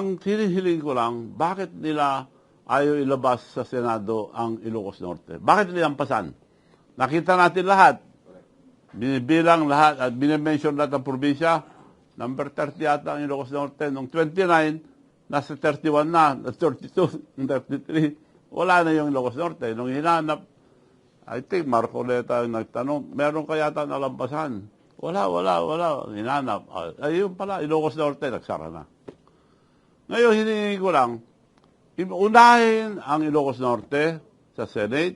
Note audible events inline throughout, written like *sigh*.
ang hinihiling ko lang, bakit nila ayaw ilabas sa Senado ang Ilocos Norte? Bakit nila pasan? Nakita natin lahat. Binibilang lahat at binimension lahat ng probinsya. Number 30 yata ang Ilocos Norte. Noong 29, nasa 31 na, 32, 33. *laughs* Wala na yung Ilocos Norte. Nung hinanap, I think Marcoleta yung nagtanong, meron kaya yata nalampasan? Wala, wala, wala. Hinanap. Ah, Ayun pala, Ilocos Norte, nagsara na. Ngayon, hiningi ko lang, unahin ang Ilocos Norte sa Senate,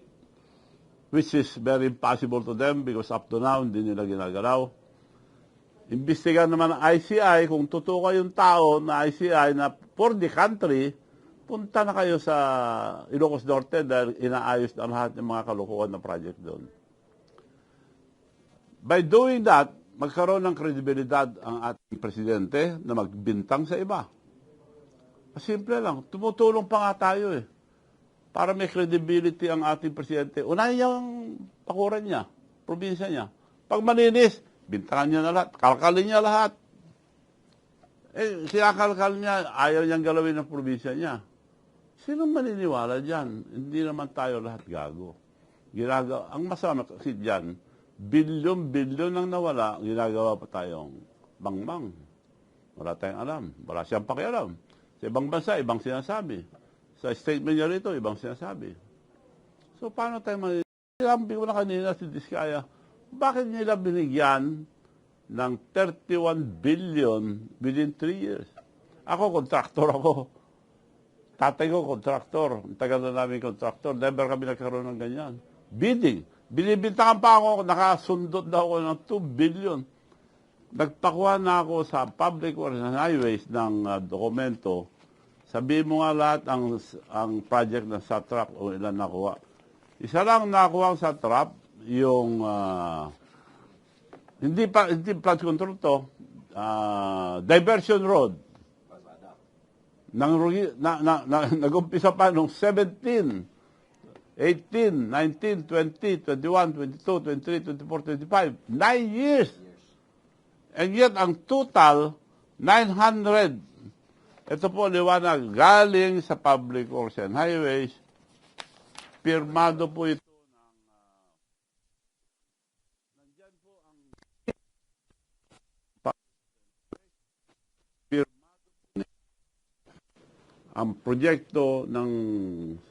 which is very impossible to them because up to now, hindi nila ginagalaw. Imbestigan naman ng ICI kung totoo kayong tao na ICI na for the country, punta na kayo sa Ilocos Norte dahil inaayos na lahat ng mga kalukuhan na project doon. By doing that, magkaroon ng kredibilidad ang ating presidente na magbintang sa iba. Simple lang. Tumutulong pa nga tayo eh. Para may credibility ang ating presidente. Unahin niya ang pakuran niya, probinsya niya. Pag maninis, bintangan niya na lahat. Kalkalin niya lahat. Eh, sinakalkal niya, ayaw niyang galawin ang probinsya niya. Sino maniniwala dyan? Hindi naman tayo lahat gago. Ginagawa, ang masama kasi dyan, bilyon-bilyon nang nawala, ginagawa pa tayong bangmang. Wala tayong alam. Wala siyang pakialam. Sa ibang bansa, ibang sinasabi. Sa statement niya rito, ibang sinasabi. So, paano tayo man... Sabi ko na kanina si Diskaya, bakit nila binigyan ng 31 billion within 3 years? Ako, kontraktor ako. Tatay ko, kontraktor. Tagal na namin kontraktor. Never kami nagkaroon ng ganyan. Bidding. Binibintangan pa ako, nakasundot daw ako ng 2 billion. Nagpakuha na ako sa Public Works and Highways ng ah, dokumento. Sabihin mo nga lahat ang, ang project ng SATRAP o ilan nakuha. Isa lang nakuha ang SATRAP, yung ah, hindi pa hindi flood control to, ah, diversion road. Nang na, na, na, *laughs* nag-umpisa pa nung 17, 18, 19, 20, 21, 22, 23, 24, 25. Nine years. And yet, ang total, 900. Ito po, liwanag, galing sa Public Works and Highways. Pirmado po ito ang... proyekto ng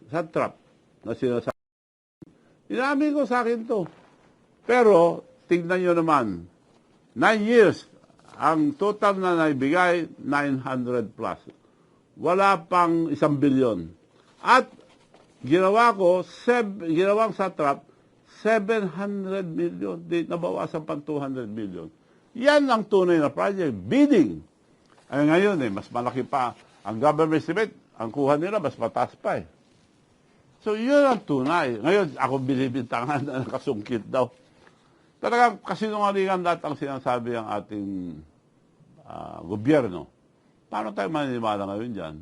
SATRAP na sinasabi. Inamin ko sa akin to. Pero, tignan nyo naman, Nine years, ang total na naibigay, 900 plus. Wala pang isang bilyon. At ginawa ko, seb, ginawang sa trap, 700 million. Di nabawasan pang 200 million. Yan ang tunay na project. Bidding. Ay ngayon eh, mas malaki pa. Ang government estimate, ang kuha nila, mas mataas pa eh. So, yun ang tunay. Ngayon, ako binibintangan na nakasungkit daw. Talagang kasinungalingan lahat ang sinasabi ang ating ah, gobyerno. Paano tayo maniniwala ngayon dyan?